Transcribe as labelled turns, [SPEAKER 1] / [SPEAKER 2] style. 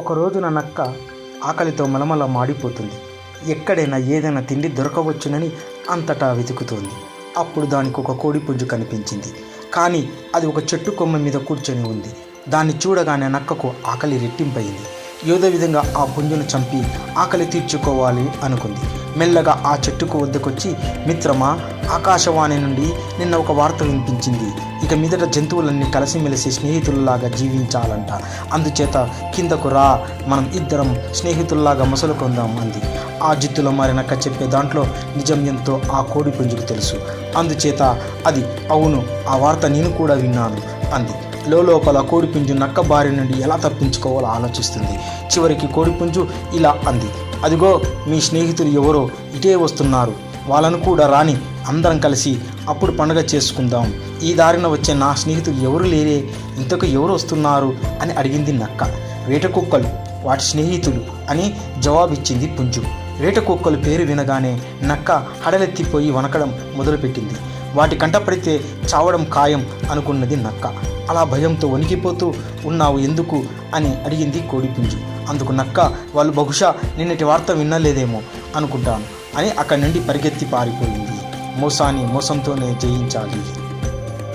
[SPEAKER 1] ఒకరోజు నా నక్క ఆకలితో మలమల మాడిపోతుంది. ఎక్కడైనా ఏదైనా తిండి దొరకవచ్చునని అంతటా వెతుకుతోంది. అప్పుడు దానికి ఒక కోడి పుంజు కనిపించింది. కానీ అది ఒక చెట్టు కొమ్మ మీద కూర్చొని ఉంది. దాన్ని చూడగానే నక్కకు ఆకలి రెట్టింపయింది. ఏదో విధంగా ఆ పుంజును చంపి ఆకలి తీర్చుకోవాలి అనుకుంది. మెల్లగా ఆ చెట్టుకు వద్దకొచ్చి మిత్రమా ఆకాశవాణి నుండి నిన్న ఒక వార్త వినిపించింది. ఇక మీదట జంతువులన్నీ కలిసిమెలిసి స్నేహితుల్లాగా జీవించాలంట. అందుచేత కిందకు రా మనం ఇద్దరం స్నేహితుల్లాగా మసలుకుందాం అంది. ఆ జిత్తులో మారినక్క చెప్పే దాంట్లో నిజం ఎంతో ఆ కోడి పుంజుకు తెలుసు. అందుచేత అది అవును ఆ వార్త నేను కూడా విన్నాను అంది. లోపల కోడిపుంజు నక్క బారి నుండి ఎలా తప్పించుకోవాలో ఆలోచిస్తుంది. చివరికి కోడిపుంజు ఇలా అంది. అదిగో మీ స్నేహితులు ఎవరో ఇటే వస్తున్నారు. వాళ్ళను కూడా రాని అందరం కలిసి అప్పుడు పండుగ చేసుకుందాం. ఈ దారిన వచ్చే నా స్నేహితులు ఎవరు లేరే ఇంతకు ఎవరు వస్తున్నారు అని అడిగింది నక్క. వేట కుక్కలు వాటి స్నేహితులు అని జవాబిచ్చింది పుంజు. వేట కుక్కలు పేరు వినగానే నక్క హడలెత్తిపోయి వనకడం మొదలుపెట్టింది. వాటి కంటపడితే చావడం ఖాయం అనుకున్నది నక్క. అలా భయంతో వణికిపోతూ ఉన్నావు ఎందుకు అని అడిగింది కోడిపుంజు. అందుకు నక్క వాళ్ళు బహుశా నిన్నటి వార్త వినలేదేమో అనుకుంటాను అని అక్కడి నుండి పరిగెత్తి పారిపోయింది. మోసాన్ని మోసంతోనే జయించాలి.